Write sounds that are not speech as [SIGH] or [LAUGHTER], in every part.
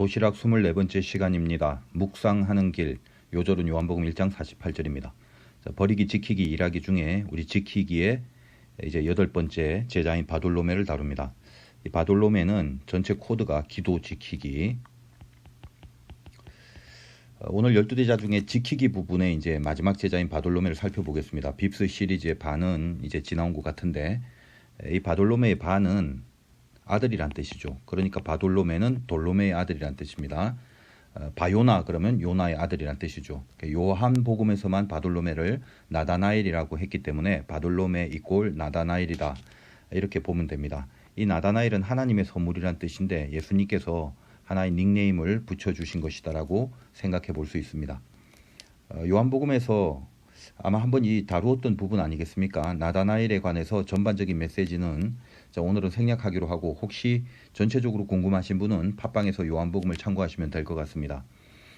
도시락 24번째 시간입니다. 묵상하는 길 요절은 요한복음 1장 48절입니다. 자, 버리기 지키기 일하기 중에 우리 지키기에 이제 여덟 번째 제자인 바돌로메를 다룹니다. 이 바돌로메는 전체 코드가 기도 지키기. 어, 오늘 12대자 중에 지키기 부분에 이제 마지막 제자인 바돌로메를 살펴보겠습니다. 빕스 시리즈의 반은 이제 지나온 것 같은데 이 바돌로메의 반은 아들이란 뜻이죠. 그러니까 바돌로메는 돌로메의 아들이란 뜻입니다. 어, 바요나 그러면 요나의 아들이란 뜻이죠. 요한 복음에서만 바돌로메를 나다나엘이라고 했기 때문에 바돌로메 이꼴 나다나엘이다 이렇게 보면 됩니다. 이 나다나엘은 하나님의 선물이란 뜻인데 예수님께서 하나의 닉네임을 붙여주신 것이다라고 생각해 볼 수 있습니다. 어, 요한복음에서 아마 한번 이 다루었던 부분 아니겠습니까? 나다나엘에 관해서 전반적인 메시지는 자, 오늘은 생략하기로 하고 혹시 전체적으로 궁금하신 분은 팟빵에서 요한복음을 참고하시면 될 것 같습니다.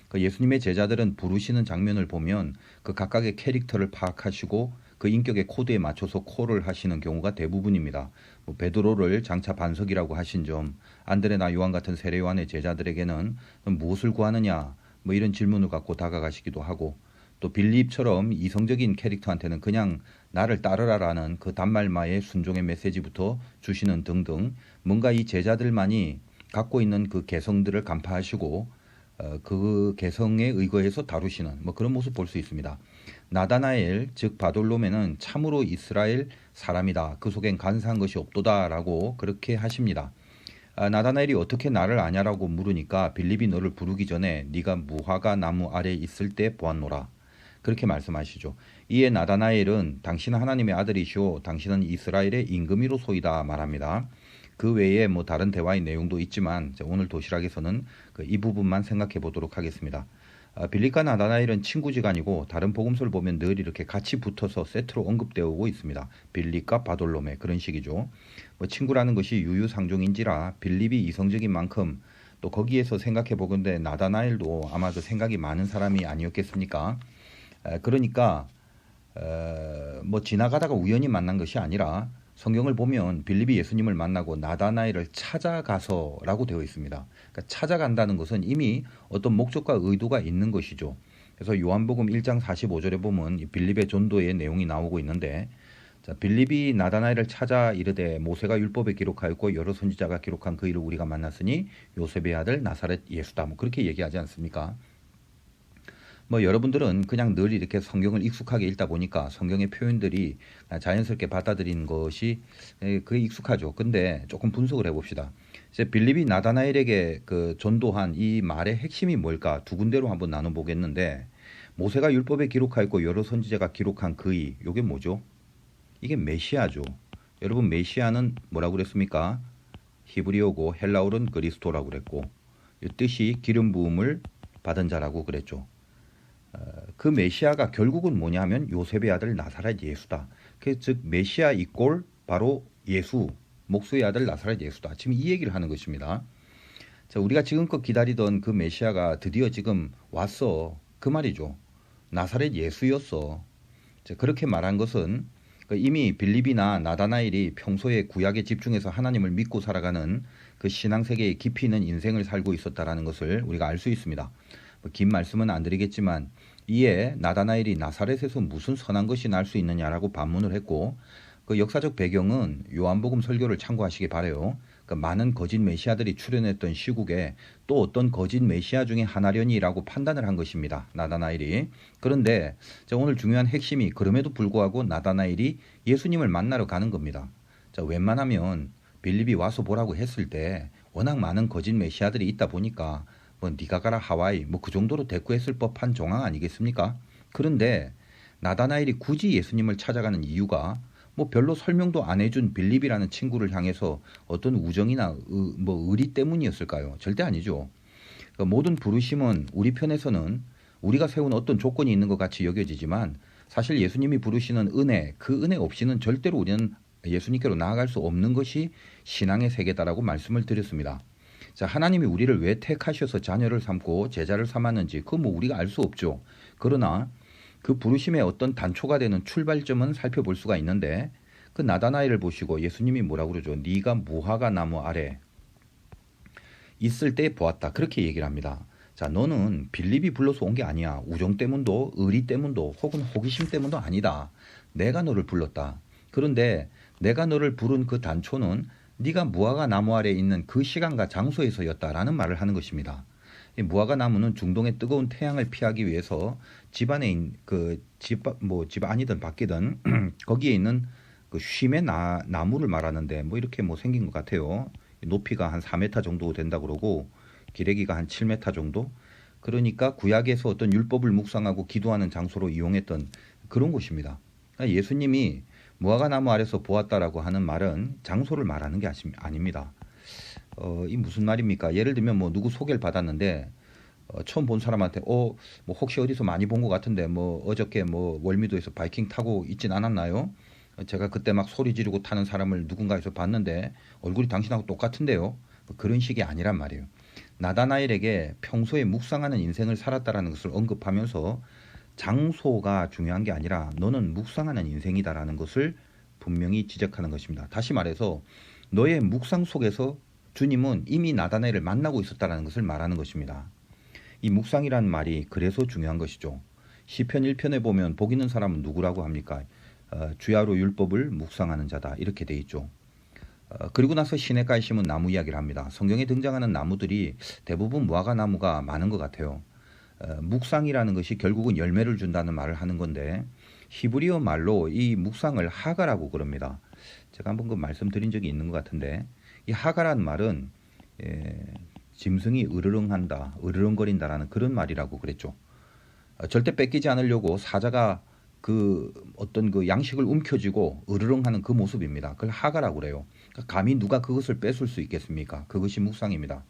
그 예수님의 제자들은 부르시는 장면을 보면 그 각각의 캐릭터를 파악하시고 그 인격의 코드에 맞춰서 콜을 하시는 경우가 대부분입니다. 뭐 베드로를 장차 반석이라고 하신 점, 안드레나 요한 같은 세례 요한의 제자들에게는 무엇을 구하느냐 뭐 이런 질문을 갖고 다가가시기도 하고 또 빌립처럼 이성적인 캐릭터한테는 그냥 나를 따르라라는 그 단말마의 순종의 메시지부터 주시는 등등 뭔가 이 제자들만이 갖고 있는 그 개성들을 간파하시고 어, 그 개성에 의거해서 다루시는 뭐 그런 모습 볼 수 있습니다. 나다나엘 즉 바돌로메는 참으로 이스라엘 사람이다. 그 속엔 간사한 것이 없도다라고 그렇게 하십니다. 아, 나다나엘이 어떻게 나를 아냐라고 물으니까 빌립이 너를 부르기 전에 네가 무화과 나무 아래 있을 때 보았노라. 그렇게 말씀하시죠. 이에 나다나엘은 당신은 하나님의 아들이시오. 당신은 이스라엘의 임금이로 소이다 말합니다. 그 외에 뭐 다른 대화의 내용도 있지만 오늘 도시락에서는 그 이 부분만 생각해 보도록 하겠습니다. 아, 빌리카 나다나엘은 친구지간이고 다른 복음서를 보면 늘 이렇게 같이 붙어서 세트로 언급되어 오고 있습니다. 빌리카 바돌로메 그런 식이죠. 뭐 친구라는 것이 유유상종인지라 빌립이 이성적인 만큼 또 거기에서 생각해 보건데 나다나엘도 아마 도 생각이 많은 사람이 아니었겠습니까? 그러니까 뭐 지나가다가 우연히 만난 것이 아니라 성경을 보면 빌립이 예수님을 만나고 나다나엘을 찾아가서라고 되어 있습니다. 그러니까 찾아간다는 것은 이미 어떤 목적과 의도가 있는 것이죠. 그래서 요한복음 1장 45절에 보면 빌립의 전도의 내용이 나오고 있는데 자, 빌립이 나다나엘을 찾아 이르되 모세가 율법에 기록하였고 여러 선지자가 기록한 그 일을 우리가 만났으니 요셉의 아들 나사렛 예수다. 뭐 그렇게 얘기하지 않습니까? 뭐 여러분들은 그냥 늘 이렇게 성경을 익숙하게 읽다 보니까 성경의 표현들이 자연스럽게 받아들이는 것이 그게 익숙하죠. 근데 조금 분석을 해봅시다. 이제 빌립이 나다나엘에게 그 전도한 이 말의 핵심이 뭘까 두 군데로 한번 나눠보겠는데 모세가 율법에 기록하였고 여러 선지자가 기록한 그이 요게 뭐죠? 이게 메시아죠. 여러분 메시아는 뭐라고 그랬습니까? 히브리어고 헬라어는 그리스도라고 그랬고 뜻이 기름 부음을 받은 자라고 그랬죠. 그 메시아가 결국은 뭐냐면 요셉의 아들 나사렛 예수다. 즉 메시아 이꼴 바로 예수 목수의 아들 나사렛 예수다. 지금 이 얘기를 하는 것입니다. 자, 우리가 지금껏 기다리던 그 메시아가 드디어 지금 왔어. 그 말이죠. 나사렛 예수였어. 자, 그렇게 말한 것은 그 이미 빌립이나 나다나엘이 평소에 구약에 집중해서 하나님을 믿고 살아가는 그 신앙 세계에 깊이 있는 인생을 살고 있었다라는 것을 우리가 알 수 있습니다. 뭐 긴 말씀은 안 드리겠지만 이에 나다나엘이 나사렛에서 무슨 선한 것이 날 수 있느냐라고 반문을 했고 그 역사적 배경은 요한복음 설교를 참고하시기 바래요. 그 많은 거짓 메시아들이 출연했던 시국에 또 어떤 거짓 메시아 중에 하나려니라고 판단을 한 것입니다. 나다나엘이. 그런데 오늘 중요한 핵심이 그럼에도 불구하고 나다나엘이 예수님을 만나러 가는 겁니다. 자, 웬만하면 빌립이 와서 보라고 했을 때 워낙 많은 거짓 메시아들이 있다 보니까 뭐 니가 가라 하와이 뭐 그 정도로 대꾸했을 법한 정황 아니겠습니까? 그런데 나다나엘이 굳이 예수님을 찾아가는 이유가 뭐 별로 설명도 안 해준 빌립이라는 친구를 향해서 어떤 우정이나 의, 뭐 의리 때문이었을까요? 절대 아니죠. 그러니까 모든 부르심은 우리 편에서는 우리가 세운 어떤 조건이 있는 것 같이 여겨지지만 사실 예수님이 부르시는 은혜, 그 은혜 없이는 절대로 우리는 예수님께로 나아갈 수 없는 것이 신앙의 세계다라고 말씀을 드렸습니다. 자, 하나님이 우리를 왜 택하셔서 자녀를 삼고 제자를 삼았는지 그 뭐 우리가 알 수 없죠. 그러나 그 부르심의 어떤 단초가 되는 출발점은 살펴볼 수가 있는데 그 나다나엘을 보시고 예수님이 뭐라고 그러죠? 네가 무화과 나무 아래 있을 때 보았다. 그렇게 얘기를 합니다. 자, 너는 빌립이 불러서 온 게 아니야. 우정 때문도, 의리 때문도, 혹은 호기심 때문도 아니다. 내가 너를 불렀다. 그런데 내가 너를 부른 그 단초는 네가 무화과 나무 아래 있는 그 시간과 장소에서였다라는 말을 하는 것입니다. 이 무화과 나무는 중동의 뜨거운 태양을 피하기 위해서 집안에 그집뭐 집 안이든 밖이든 [CLEARS THROAT] 거기에 있는 그 쉼의 나, 나무를 말하는데 뭐 이렇게 뭐 생긴 것 같아요. 높이가 한 4m 정도 된다 그러고 기레기가 한 7m 정도. 그러니까 구약에서 어떤 율법을 묵상하고 기도하는 장소로 이용했던 그런 곳입니다. 그러니까 예수님이 무화과 나무 아래서 보았다라고 하는 말은 장소를 말하는 게 아닙니다. 어, 이 무슨 말입니까? 예를 들면 뭐 누구 소개를 받았는데 어, 처음 본 사람한테 어, 뭐 혹시 어디서 많이 본 것 같은데 뭐 어저께 뭐 월미도에서 바이킹 타고 있진 않았나요? 제가 그때 막 소리 지르고 타는 사람을 누군가에서 봤는데 얼굴이 당신하고 똑같은데요. 뭐 그런 식이 아니란 말이에요. 나다나엘에게 평소에 묵상하는 인생을 살았다라는 것을 언급하면서 장소가 중요한 게 아니라 너는 묵상하는 인생이다라는 것을 분명히 지적하는 것입니다. 다시 말해서 너의 묵상 속에서 주님은 이미 나다나엘을 만나고 있었다라는 것을 말하는 것입니다. 이 묵상이라는 말이 그래서 중요한 것이죠. 시편 1편에 보면 복 있는 사람은 누구라고 합니까? 어, 주야로 율법을 묵상하는 자다 이렇게 돼 있죠. 어, 그리고 나서 시내가에 심은 나무 이야기를 합니다. 성경에 등장하는 나무들이 대부분 무화과 나무가 많은 것 같아요. 어, 묵상이라는 것이 결국은 열매를 준다는 말을 하는 건데 히브리어 말로 이 묵상을 하가라고 그럽니다. 제가 한번 그 말씀드린 적이 있는 것 같은데 이 하가라는 말은 예, 짐승이 으르렁한다, 으르렁거린다라는 그런 말이라고 그랬죠. 어, 절대 뺏기지 않으려고 사자가 그 어떤 그 양식을 움켜쥐고 으르렁하는 그 모습입니다. 그걸 하가라고 그래요. 그러니까 감히 누가 그것을 뺏을 수 있겠습니까? 그것이 묵상입니다.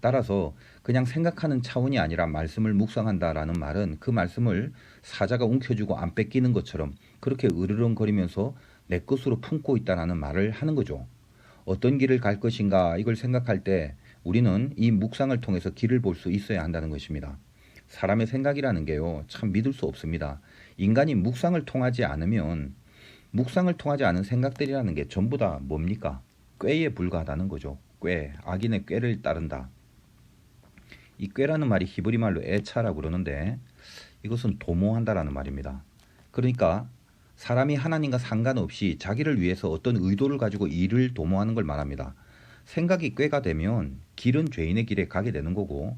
따라서 그냥 생각하는 차원이 아니라 말씀을 묵상한다라는 말은 그 말씀을 사자가 움켜쥐고 안 뺏기는 것처럼 그렇게 으르렁거리면서 내 것으로 품고 있다라는 말을 하는 거죠. 어떤 길을 갈 것인가 이걸 생각할 때 우리는 이 묵상을 통해서 길을 볼 수 있어야 한다는 것입니다. 사람의 생각이라는 게요, 참 믿을 수 없습니다. 인간이 묵상을 통하지 않으면 묵상을 통하지 않은 생각들이라는 게 전부 다 뭡니까? 꾀에 불과하다는 거죠. 꾀, 악인의 꾀를 따른다. 이 꾀라는 말이 히브리 말로 애차라고 그러는데 이것은 도모한다라는 말입니다. 그러니까 사람이 하나님과 상관없이 자기를 위해서 어떤 의도를 가지고 일을 도모하는 걸 말합니다. 생각이 꾀가 되면 길은 죄인의 길에 가게 되는 거고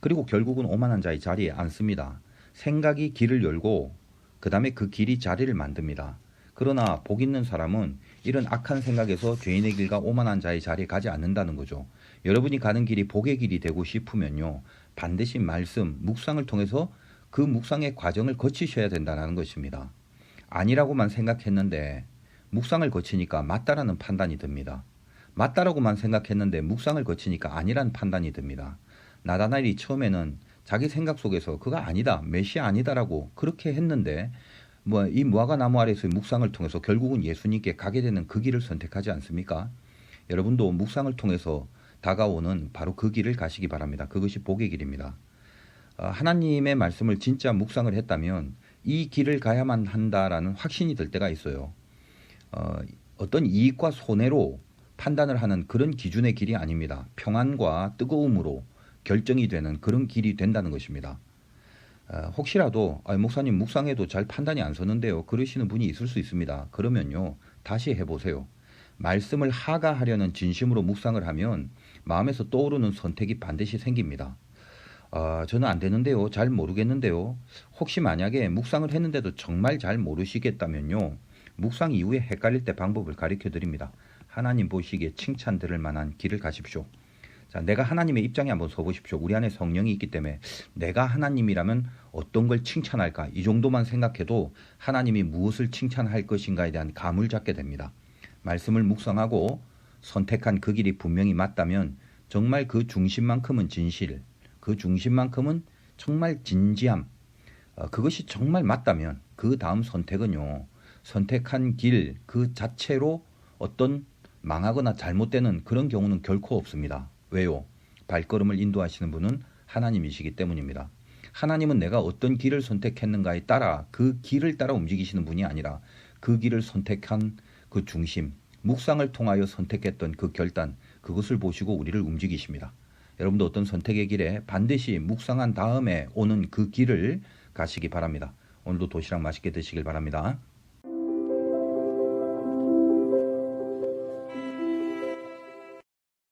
그리고 결국은 오만한 자의 자리에 앉습니다. 생각이 길을 열고 그 다음에 그 길이 자리를 만듭니다. 그러나 복 있는 사람은 이런 악한 생각에서 죄인의 길과 오만한 자의 자리에 가지 않는다는 거죠. 여러분이 가는 길이 복의 길이 되고 싶으면요. 반드시 말씀, 묵상을 통해서 그 묵상의 과정을 거치셔야 된다는 것입니다. 아니라고만 생각했는데 묵상을 거치니까 맞다라는 판단이 듭니다. 맞다라고만 생각했는데 묵상을 거치니까 아니란 판단이 듭니다. 나다나엘이 처음에는 자기 생각 속에서 그가 아니다, 메시아 아니다라고 그렇게 했는데 뭐 이 무화과 나무 아래서의 묵상을 통해서 결국은 예수님께 가게 되는 그 길을 선택하지 않습니까? 여러분도 묵상을 통해서 다가오는 바로 그 길을 가시기 바랍니다. 그것이 복의 길입니다. 어, 하나님의 말씀을 진짜 묵상을 했다면 이 길을 가야만 한다라는 확신이 들 때가 있어요. 어, 어떤 이익과 손해로 판단을 하는 그런 기준의 길이 아닙니다. 평안과 뜨거움으로 결정이 되는 그런 길이 된다는 것입니다. 어, 혹시라도 아, 목사님 묵상해도 잘 판단이 안 서는데요. 그러시는 분이 있을 수 있습니다. 그러면요. 다시 해보세요. 말씀을 하가하려는 진심으로 묵상을 하면 마음에서 떠오르는 선택이 반드시 생깁니다. 아, 저는 안 되는데요. 잘 모르겠는데요. 혹시 만약에 묵상을 했는데도 정말 잘 모르시겠다면요. 묵상 이후에 헷갈릴 때 방법을 가르쳐 드립니다. 하나님 보시기에 칭찬 들을 만한 길을 가십시오. 자, 내가 하나님의 입장에 한번 서보십시오. 우리 안에 성령이 있기 때문에 내가 하나님이라면 어떤 걸 칭찬할까? 이 정도만 생각해도 하나님이 무엇을 칭찬할 것인가에 대한 감을 잡게 됩니다. 말씀을 묵상하고 선택한 그 길이 분명히 맞다면 정말 그 중심만큼은 진실, 그 중심만큼은 정말 진지함, 어, 그것이 정말 맞다면 그 다음 선택은요, 선택한 길 그 자체로 어떤 망하거나 잘못되는 그런 경우는 결코 없습니다. 왜요? 발걸음을 인도하시는 분은 하나님이시기 때문입니다. 하나님은 내가 어떤 길을 선택했는가에 따라 그 길을 따라 움직이시는 분이 아니라 그 길을 선택한 그 중심, 묵상을 통하여 선택했던 그 결단, 그것을 보시고 우리를 움직이십니다. 여러분도 어떤 선택의 길에 반드시 묵상한 다음에 오는 그 길을 가시기 바랍니다. 오늘도 도시락 맛있게 드시길 바랍니다.